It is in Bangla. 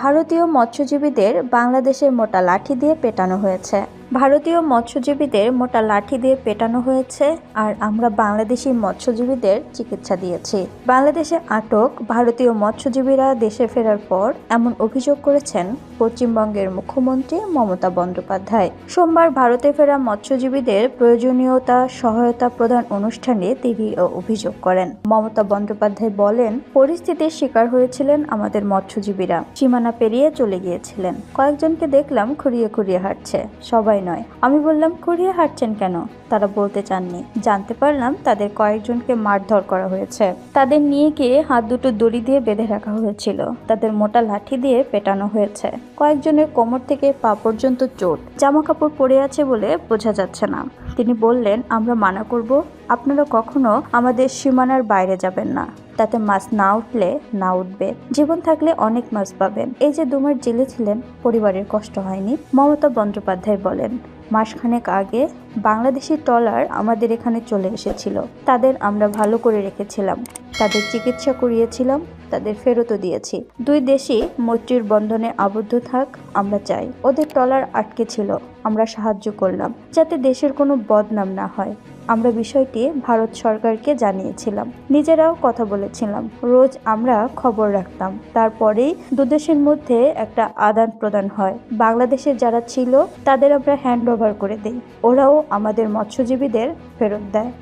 ভারতীয় মৎস্যজীবীদের বাংলাদেশের মোটা লাঠি দিয়ে পেটানো হয়েছে। ভারতীয় মৎস্যজীবীদের মোটা লাঠি দিয়ে পেটানো হয়েছে আর আমরা বাংলাদেশি মৎস্যজীবীদের চিকিৎসা দিয়েছি। বাংলাদেশে আটক ভারতীয় মৎস্যজীবীরা দেশে ফেরার পর এমন অভিযোগ করেছেন পশ্চিমবঙ্গের মুখ্যমন্ত্রী মমতা বন্দ্যোপাধ্যায়। সোমবার ভারতে ফেরা মৎস্যজীবীদের প্রয়োজনীয়তা, সহায়তা প্রদান অনুষ্ঠানে তিনি অভিযোগ করেন। মমতা বন্দ্যোপাধ্যায় বলেন, পরিস্থিতির শিকার হয়েছিলেন আমাদের মৎস্যজীবীরা। সীমানা পেরিয়ে চলে গিয়েছিলেন। কয়েকজনকে দেখলাম খুঁড়িয়ে খুঁড়িয়ে হাঁটছে। সবাই নয়। আমি বললাম খুঁড়িয়ে হাঁটছেন কেন? তারা বলতে চাননি। জানতে পারলাম তাদের কয়েকজনকে মারধর করা হয়েছে। তাদের নিয়ে গিয়ে হাত দুটো দড়ি দিয়ে বেঁধে রাখা হয়েছিল। তাদের মোটা লাঠি দিয়ে পেটানো হয়েছে। কয়েকজনের কোমর থেকে পা পর্যন্ত চোট। জামা কাপড় পরে আছে বলে বোঝা যাচ্ছে না। তিনি বললেন, আমরা মানা করব। আপনারা কখনো আমাদের সীমানার বাইরে যাবেন না। তাতে মাছ না উঠলে না উঠবে। জীবন থাকলে অনেক মাছ পাবেন। এই যে দুমার জেলে ছিলেন, পরিবারের কষ্ট হয়নি, মমতা বন্দ্যোপাধ্যায় বলেন, মাসখানেক আগে বাংলাদেশি ট্রলার আমাদের এখানে চলে এসেছিল। তাদের আমরা ভালো করে রেখেছিলাম। তাদের চিকিৎসা করিয়েছিলাম, তাদের ফেরতও দিয়েছি। দুই দেশই মৈত্রীর বন্ধনে আবদ্ধ থাক, আমরা চাই। ওদের ট্রলার আটকে ছিল, আমরা সাহায্য করলাম, যাতে দেশের কোনো বদনাম না হয়। আমরা বিষয়টি ভারত সরকারকে জানিয়েছিলাম। নিজেরাও কথা বলেছিলাম। রোজ আমরা খবর রাখতাম। তারপরেই দুদেশের মধ্যে একটা আদান প্রদান হয়। বাংলাদেশের যারা ছিল, তাদের আমরা হ্যান্ড ওভার করে দিই। ওরাও আমাদের মৎস্যজীবীদের ফেরত দেয়।